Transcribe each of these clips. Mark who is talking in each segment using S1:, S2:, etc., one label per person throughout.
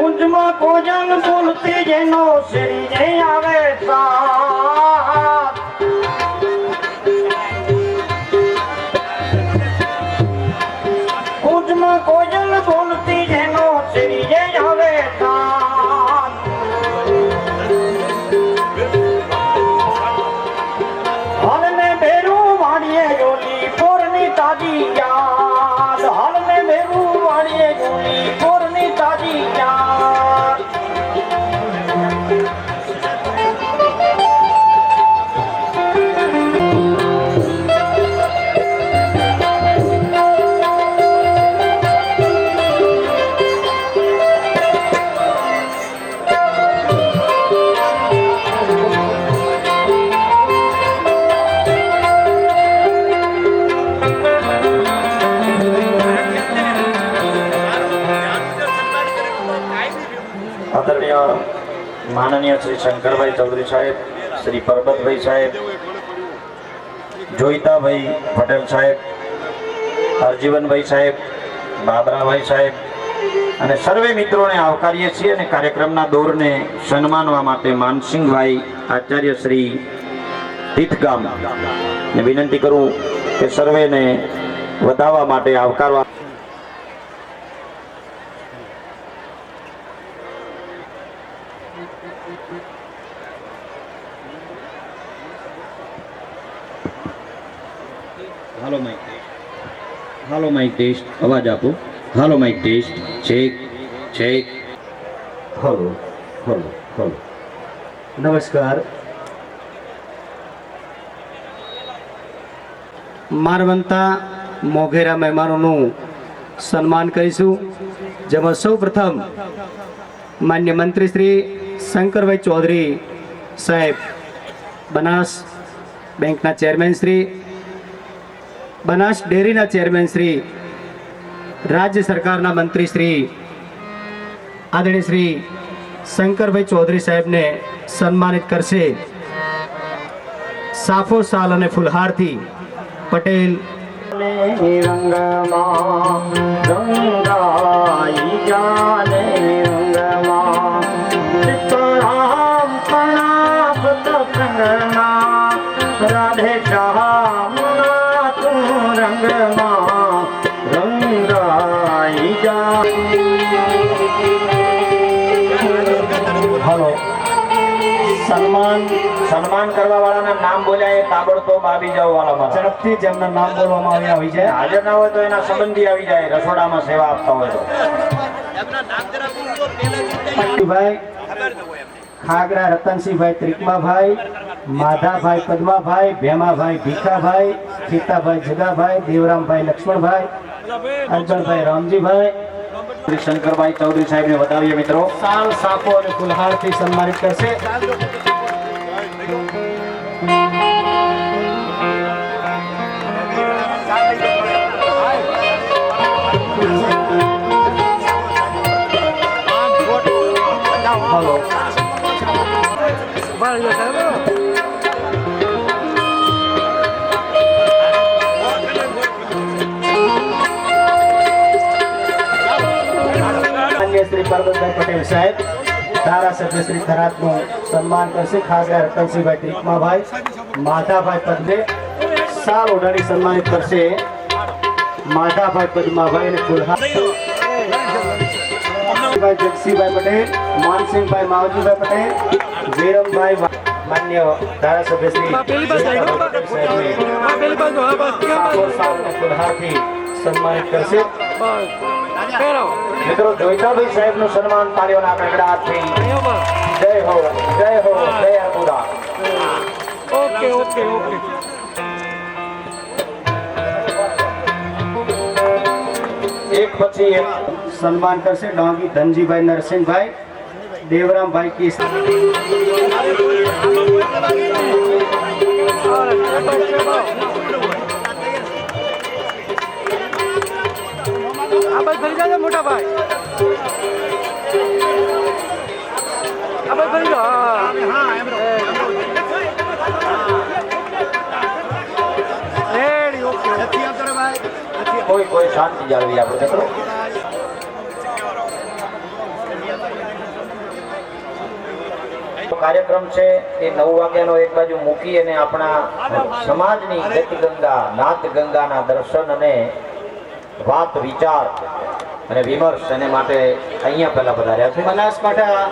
S1: કુંજમાં કોજન બોલતી જેનો શ્રી જય આવે સાથ
S2: આદરણીય માનનીય શ્રી શંકરભાઈ ચૌધરી સાહેબ, શ્રી પરબતભાઈ સાહેબ, જોઈતાભાઈ પટેલ સાહેબ, હરજીવનભાઈ સાહેબ, બાબરાભાઈ સાહેબ અને સર્વે મિત્રોને આવકારીએ છીએ અને કાર્યક્રમના દોરને સન્માનવા માટે માનસિંહભાઈ આચાર્ય શ્રી તીથગામ. ને વિનંતી કરું કે સર્વેને વધાવવા માટે આવકારવા hello mike test hello mike test અવાજ આપો hello mike test check check
S3: hello hello hello નમસ્કાર મારવંતા મોઘેરા મહેમાનોનું સન્માન કરીશું. જેમાં સૌ પ્રથમ માન્ય મંત્રી શ્રી શંકરભાઈ ચૌધરી સાહેબ, બનાસ બેંકના ચેરમેન શ્રી, બનાસ ડેરીના ચેરમેન શ્રી, રાજ્ય સરકારના મંત્રી શ્રી, આદરણીય શ્રી શંકરભાઈ ચૌધરી સાહેબને સન્માનિત કરશે. સાફો સાલ અને ફુલહારથી પટેલ.
S1: રંગમાં સત્સંગમાં રાધે તું રંગમાં રંગાઈ જા
S2: હાલો. સન્માન સન્માન કરવા વાળાના નામ બોલ્યા એ તાબડતોબ આવી જાવ વાળામાં
S3: ઝડપથી જેમના નામ બોલવામાં આવ્યા આવી જાય.
S2: હાજર ના હોય તો એના સંબંધી આવી જાય રસોડામાં સેવા આપતા હોય તો.
S3: ભાઈ ખાગરા રતનસિંહભાઈ ત્રિકમાભાઈ માધાભાઈ, પદ્માભાઈ, ભેમાભાઈ, ભીખાભાઈ સીતાભાઈ જગાભાઈ, દેવરામભાઈ, લક્ષ્મણભાઈ અર્જણભાઈ રામજીભાઈ,
S2: શ્રી શંકરભાઈ ચૌધરી સાહેબને વધાવીએ મિત્રો.
S3: સાલ, સાપો અને ફુલહારથી સન્માનિત કરશે. પરબતભાઈ પટેલ સાહેબ ધારાસભ્ય શ્રી થરાદનું સન્માન કરશે ખાસ રતનસિંહભાઈ ટીકમાભાઈ માધાભાઈ પદને સાલ ઓઢાડી સન્માનિત કરશે માધાભાઈ પદ્માભાઈ અને જગસીભાઈ પટેલ માનસિંહભાઈ માવજીભાઈ પટેલ વીરમભાઈ માન્ય ધારાસભ્ય શ્રી સન્માનિત કરશે.
S2: મિત્રો જોઈતાભાઈ સાહેબનું સન્માન તાળીઓના કડકડાટથી જય હો જય હો જય અપુરા
S4: ઓકે ઓકે ઓકે.
S2: એક પછી એક
S3: સન્માન કરશે ડોંગી ધનજીભાઈ નરસિંહભાઈ દેવરામભાઈ કિસ
S4: બસ ફરી જાજો મોટા ભાઈ.
S2: કોઈ કોઈ શાંતિ જાળવી આપણે મિત્રો. કાર્યક્રમ છે એ નવ વાગ્યાનો એક બાજુ મૂકી અને આપણા સમાજની ગતિ ગંગા, નાથ ગંગાના દર્શન અને વાત વિચાર અને વિમર્શ એને માટે અહીંયા પહેલા પધાર્યા છે.
S3: બનાસકાંઠા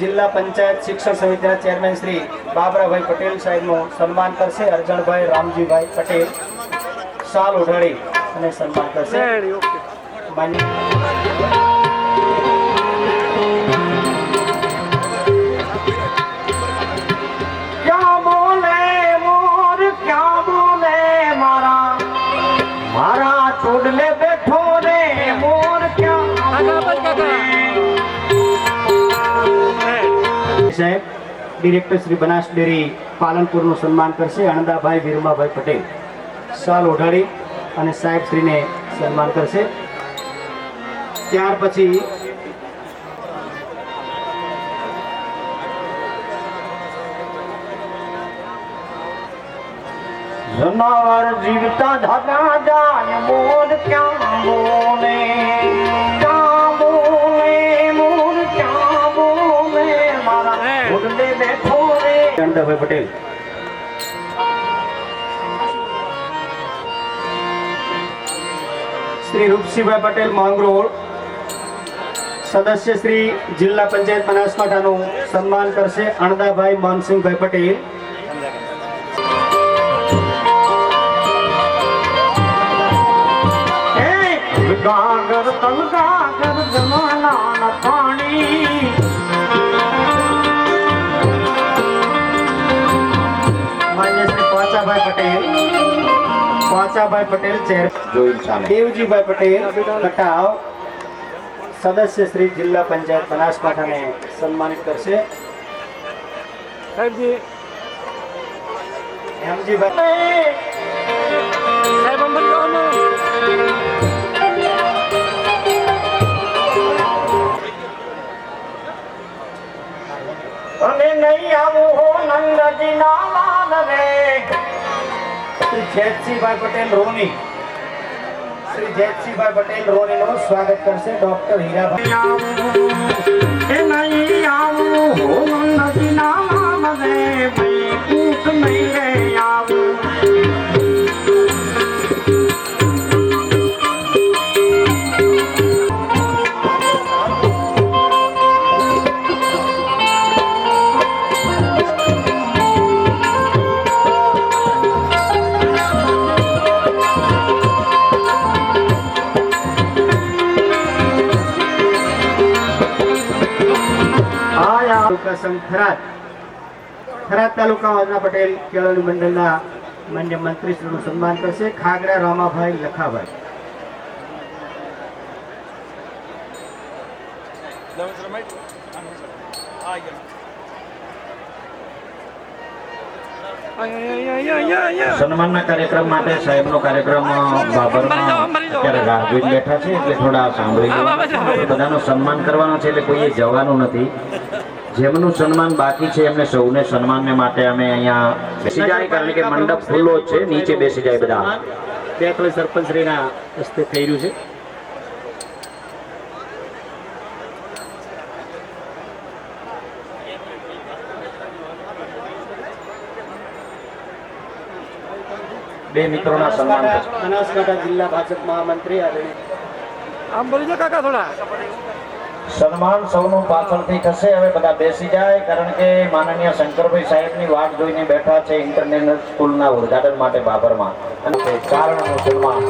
S3: જિલ્લા પંચાયત શિક્ષણ સમિતિના ચેરમેન શ્રી બાબરાભાઈ પટેલ સાહેબનું સન્માન કરશે. અરજણભાઈ રામજીભાઈ પટેલ શાલ ઉઢાડી અને સન્માન કરશે. માન્ય સાહેબ, ડિરેક્ટર શ્રી બનાસ ડેરી પાલનપુરનું સન્માન કરશે અણદાભાઈ વીરમાભાઈ પટેલ. શાલ ઓઢાડી અને સાહેબશ્રીને સન્માન કરશે. ત્યાર પછી
S1: જીવતા ધગા જાય મોર ક્યાં બોલે રે
S3: પટેલ. શ્રી રૂપસિંહભાઈ પટેલ માંગરોળ સદસ્ય શ્રી જિલ્લા પંચાયત બનાસકાંઠાનું સન્માન કરશે અણદાભાઈ માનસિંહભાઈ પટેલ.
S1: ગાગર તલ ગાગર જમાના પાણી.
S3: શ્રી પટેલ પાંચાભાઈ પટેલ ચેર દેવજીભાઈ પટેલ કટાવ સદસ્ય શ્રી જિલ્લા પંચાયત બનાસકાંઠાને સન્માનિત કરશે.
S4: સાહેબજી.
S3: હેમજીભાઈ
S4: સાહેબ
S1: અને નહીં આવું હો નંદજી ના માન રે.
S3: શ્રી જેતસિંહભાઈ પટેલ રોની. શ્રી જેતસિંહભાઈ પટેલ રોનીનું સ્વાગત કરશે ડોક્ટર હીરાભાઈ.
S1: નહીં આવું હો નંદજી ના માન રે. ભાઈ કૂટ નહીં રે આવું.
S3: થરાદ. થરાદ તાલુકા વાજના પટેલ કેળવણી મંડળના માન્ય મંત્રીશ્રીનું સન્માન કરશે. ખાગડા રામાભાઈ લખાભાઈ.
S2: સન્માનના કાર્યક્રમ માટે સાહેબનો કાર્યક્રમ, બાબરમાં અત્યારે બેઠા છે એટલે થોડા સાંભળી બધાનું સન્માન કરવાનું છે એટલે કોઈએ જવાનું નથી. જેમનું સન્માન બાકી છે એમને સૌને સન્માનને માટે અમે અહીંયા બેસી જાય કારણ કે મંડપ ખુલ્લો છે નીચે બેસી જાય બધા
S3: સરપંચ સરપંચશ્રીના હસ્તે થઈ રહ્યું છે
S2: બે મિત્રોના સન્માન.
S3: બનાસકાંઠા જિલ્લા ભાજપ મહામંત્રી આદરણીય
S4: આમ બોલી કાકા થોડા
S2: સન્માન સૌનું પાછળથી થશે. હવે બધા બેસી જાય કારણ કે માનનીય શંકરભાઈ સાહેબની વાટ જોઈને બેઠા છે ઇન્ટરનેશનલ સ્કૂલના ઉદ્ઘાટન માટે બાબરમાં. અને કારણનું સન્માન.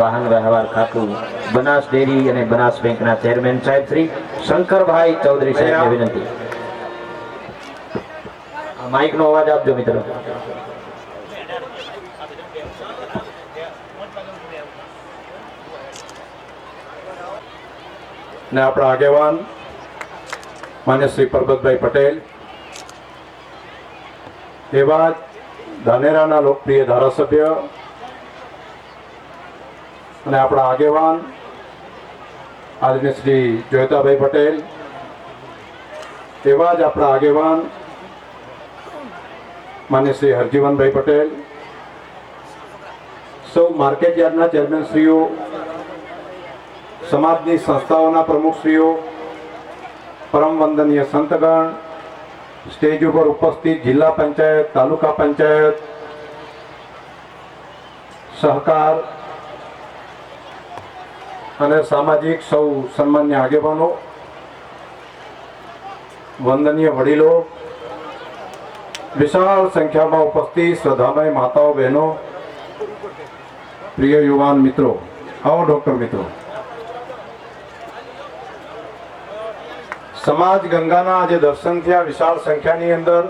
S2: વાહન વ્યવહાર ખાતું બનાસ ડેરી અને બનાસ બેંકના ચેરમેન સાહેબ શ્રી શંકરભાઈ ચૌધરી સાહેબને વિનંતી. માઇક માઇકનો અવાજ આપજો મિત્રો.
S5: ને આપણા આગેવાન માન્ય શ્રી પરબતભાઈ પટેલ, એવા જ ધાનેરાના લોકપ્રિય ધારાસભ્ય અને આપણા આગેવાન આજની શ્રી જોયતાભાઈ પટેલ, એવા જ આપણા આગેવાન માન્ય શ્રી હરજીવનભાઈ પટેલ, સૌ માર્કેટ યાર્ડના ચેરમેનશ્રીઓ સમાજની સંસ્થાઓના પ્રમુખશ્રીઓ, પરમ વંદનીય સંતગણ, સ્ટેજ ઉપર ઉપસ્થિત જિલ્લા પંચાયત, તાલુકા પંચાયત, સહકાર અને સામાજિક સૌ સન્માન્ય આગેવાનો, વંદનીય વડીલો, વિશાળ સંખ્યામાં ઉપસ્થિત શ્રદ્ધામય માતાઓ, બહેનો, પ્રિય યુવાન મિત્રો, આવો ડોક્ટર મિત્રો. સમાજ ગંગાના આજે દર્શન થયા, વિશાળ સંખ્યાની અંદર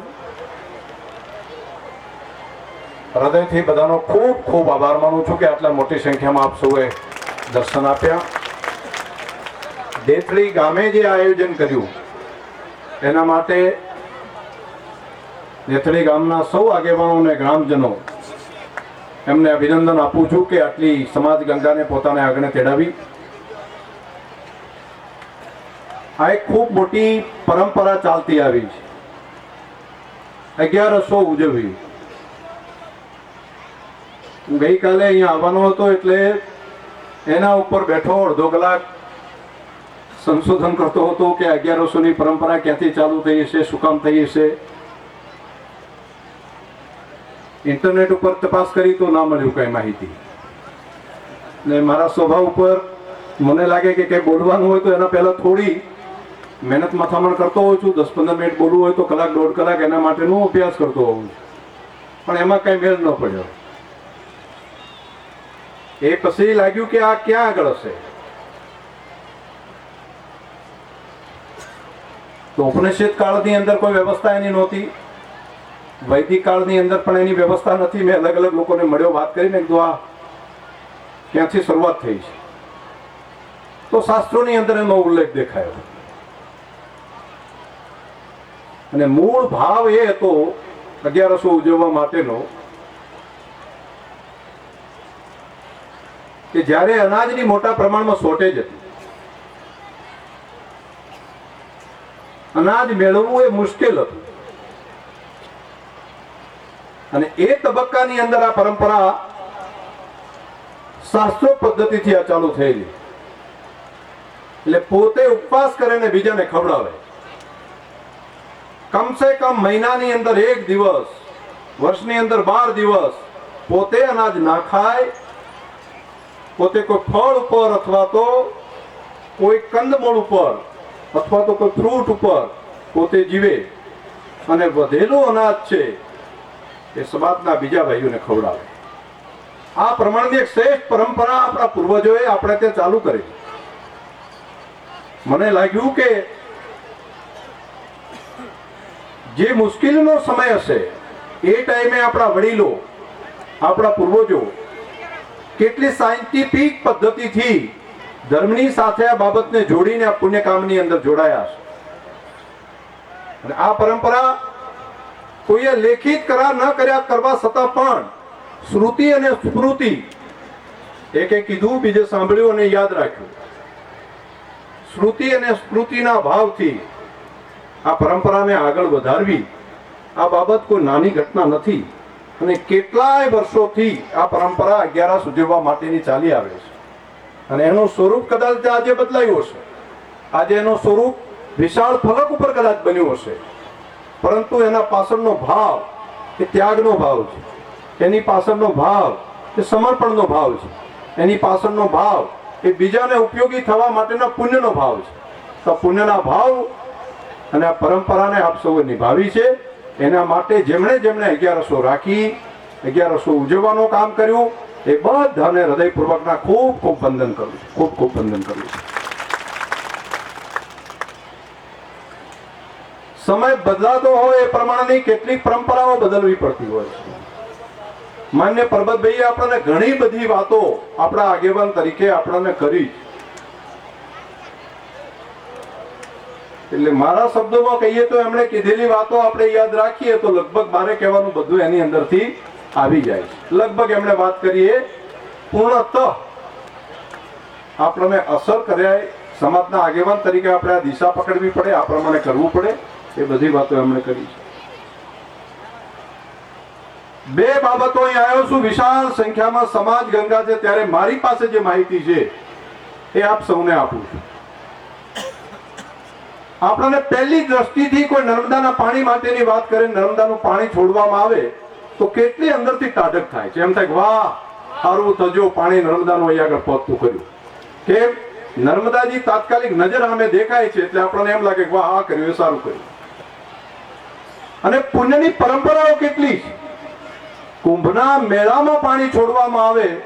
S5: હૃદયથી બધાનો ખૂબ ખૂબ આભાર માનું છું કે આટલા મોટી સંખ્યામાં આપ સૌએ દર્શન આપ્યા. દેથળી ગામે જે આયોજન કર્યું, એના માટે દેથળી ગામના સૌ આગેવાનો અને ગ્રામજનો, એમને અભિનંદન આપું છું કે આટલી સમાજ ગંગાને પોતાને આગળ તેડાવી. આ એક ખૂબ મોટી પરંપરા ચાલતી આવી છે. અગિયારસો ઉજવવી હું ગઈકાલે અહીંયા આવવાનો હતો એટલે એના ઉપર બેઠો અડધો કલાક સંશોધન કરતો હતો કે અગિયારસોની પરંપરા ક્યાંથી ચાલુ થઈ હશે, શું કામ થઈ હશે. ઇન્ટરનેટ ઉપર તપાસ કરી તો ના મળ્યું કઈ માહિતી. ને મારા સ્વભાવ ઉપર મને લાગે કે કંઈ બોલવાનું હોય તો એના પહેલાં થોડી મહેનત મથામણ કરતો હોઉં છું, દસ પંદર મિનિટ બોલવું હોય તો કલાક દોઢ કલાક એના માટેનો અભ્યાસ કરતો હોઉં છું. પણ એમાં કંઈ મેળ ન પડ્યો. એ પછી લાગ્યું કે આ ક્યાં આગળ હશે? તો ઉપનિષદ કાળની અંદર કોઈ વ્યવસ્થા એની નહોતી. વૈદિક કાળની અંદર પણ એની વ્યવસ્થા નથી. મેં અલગ અલગ લોકોને મળ્યો, વાત કરીને કીધું, આ ક્યાંથી શરૂઆત થઈ છે? તો શાસ્ત્રોની અંદર એનો ઉલ્લેખ દેખાયો. અને મૂળ ભાવ એ હતો અગિયારસો ઉજવવા માટેનો કે જ્યારે અનાજની મોટા પ્રમાણમાં શોર્ટેજ હતી. અનાજ મેળવવું એ મુશ્કેલ હતું. અને એ તબક્કાની અંદર આ પરંપરા શાસ્ત્રો પદ્ધતિથી આ ચાલુ થયેલી એટલે પોતે ઉપવાસ કરે ને બીજાને ખવડાવે. કમસે કમ મહિનાની અંદર એક દિવસ, વર્ષની અંદર બાર દિવસ, પોતે અનાજ ના ખાય, પોતે કોઈ ફળ ઉપર અથવા તો કોઈ કંદમૂળ ઉપર અથવા તો કોઈ ફ્રૂટ ઉપર પોતે જીવે. અને વધેલું અનાજ છે એ સમાજના બીજા ભાઈઓને ખવડાવે. આ પ્રમાણની એક શ્રેષ્ઠ પરંપરા આપણા પૂર્વજોએ આપણે ત્યાં ચાલુ કરી. મને લાગ્યું કે જે મુશ્કેલીનો સમય હશે, એ ટાઈમે આપણા વડીલો, આપણા પૂર્વજો કેટલી સાયન્ટિફિક પદ્ધતિથી ધર્મની સાથે આ બાબતને જોડીને આ પુણ્ય કામની અંદર જોડાયા છે અને આ પરંપરા કોઈએ લેખિત કરાર ન કર્યા કરવા છતાં પણ શ્રુતિ અને સ્મૃતિ એકે કીધું, બીજે સાંભળ્યું અને યાદ રાખ્યું. શ્રુતિ અને સ્મૃતિના ભાવથી આ પરંપરાને આગળ વધારવી આ બાબત કોઈ નાની ઘટના નથી અને કેટલાય વર્ષોથી આ પરંપરા અગિયારસ ઉજવવા માટેની ચાલી આવે છે. અને એનું સ્વરૂપ કદાચ આજે બદલાયું હશે. આજે એનું સ્વરૂપ વિશાળ ફલક ઉપર કદાચ બન્યું હશે. પરંતુ એના પાછળનો ભાવ એ ત્યાગનો ભાવ છે. એની પાછળનો ભાવ એ સમર્પણનો ભાવ છે. એની પાછળનો ભાવ એ બીજાને ઉપયોગી થવા માટેના પુણ્યનો ભાવ છે. તો પુણ્યના ભાવ અને આ પરંપરાને આપ સૌએ નિભાવી છે. એના માટે જેમણે જેમણે અગિયારસો રાખી, અગિયારસો ઉજવવાનું કામ કર્યું, એ બધાને હૃદયપૂર્વકના ખૂબ ખૂબ વંદન કરું છું. ખૂબ ખૂબ વંદન કરું છું. સમય બદલાતો હોય એ પ્રમાણેની કેટલીક પરંપરાઓ બદલવી પડતી હોય છે. માન્ય પરબતભાઈએ આપણને ઘણી બધી વાતો આપણા આગેવાન તરીકે આપણને કરી એટલે મારા શબ્દોમાં કહીએ તો એમણે કીધેલી વાતો આપણે યાદ રાખીએ તો લગભગ મારે કહેવાનું બધું એની અંદરથી આવી જાય. લગભગ એમણે વાત કરીએ, પૂર્ણત આપણને અસર કર્યા સમાજના આગેવાન તરીકે આપણે આ દિશા પકડવી પડે, આ પ્રમાણે કરવું પડે, એ બધી વાતો એમણે કરી છે. બે બાબતો અહીં આવ્યો છું. વિશાળ સંખ્યામાં સમાજ ગંગા છે. ત્યારે મારી પાસે જે માહિતી છે, એ આપ સૌને આપું છું. આપણને પહેલી દ્રષ્ટિથી કોઈ નર્મદાના પાણી માટેની વાત કરે, નર્મદાનું પાણી છોડવામાં આવે, તો કેટલી અંદરથી તાજક થાય છે. એમ થાય વાહ, સારું થજો, પાણી નર્મદાનું અહીંયા આગળ પહોંચતું કર્યું. કેમ? નર્મદાજી તાત્કાલિક નજર સામે દેખાય છે, એટલે આપણને એમ લાગે વાહ, આ કર્યું, એ સારું કર્યું. અને પુણ્યની પરંપરાઓ કેટલી છે? કુંભના મેળામાં પાણી છોડવામાં આવે,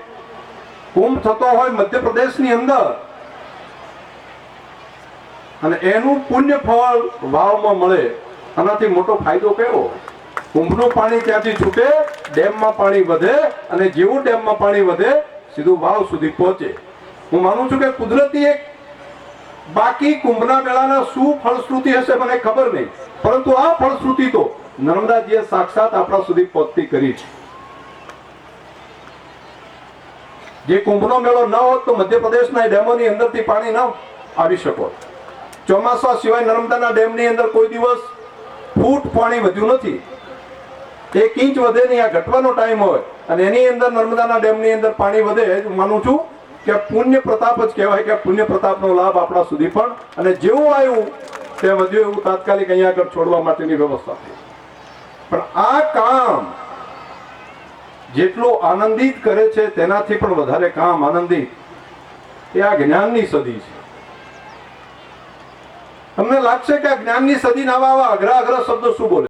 S5: કુંભ થતો હોય મધ્યપ્રદેશની અંદર અને એનું પુણ્ય ફળ વાવમાં મળે. આનાથી મોટો ફાયદો કેવો? કુંભનું પાણી ત્યાંથી છૂટે, ડેમમાં પાણી વધે અને જેવું ડેમમાં પાણી વધે, સીધું વાવ સુધી પહોંચે. હું માનું છું કે કુદરતી એક બાકી કુંભના મેળાના શું ફળશ્રુતિ હશે મને ખબર નહીં. પરંતુ આ ફળશ્રુતિ તો નર્મદાજીએ સાક્ષાત આપણા સુધી પહોંચતી કરી છે. જે કુંભનો મેળો ન હોત તો મધ્યપ્રદેશના ડેમોની અંદરથી પાણી ન આવી શકો. ચોમાસા સિવાય નર્મદાના ડેમની અંદર કોઈ દિવસ ફૂટ પાણી વધ્યું નથી. એક ઇંચ વધે નહીં આ ઘટવાનો ટાઈમ હોય અને એની અંદર નર્મદાના ડેમની અંદર પાણી વધે હું માનું છું કે પુણ્ય પ્રતાપ જ કહેવાય કે પુણ્ય પ્રતાપનો લાભ આપણા સુધી પણ અને જેવું આવ્યું તે વધ્યું એવું તાત્કાલિક અહીંયા આગળ છોડવા માટેની વ્યવસ્થા થઈ. પણ આ કામ જેટલું આનંદિત કરે છે તેનાથી પણ વધારે કામ આનંદિત એ આ જ્ઞાનની સદી છે. તમને લાગશે કે આ જ્ઞાનની સદી આવા આવા અઘરા અઘરા શબ્દો શું બોલે?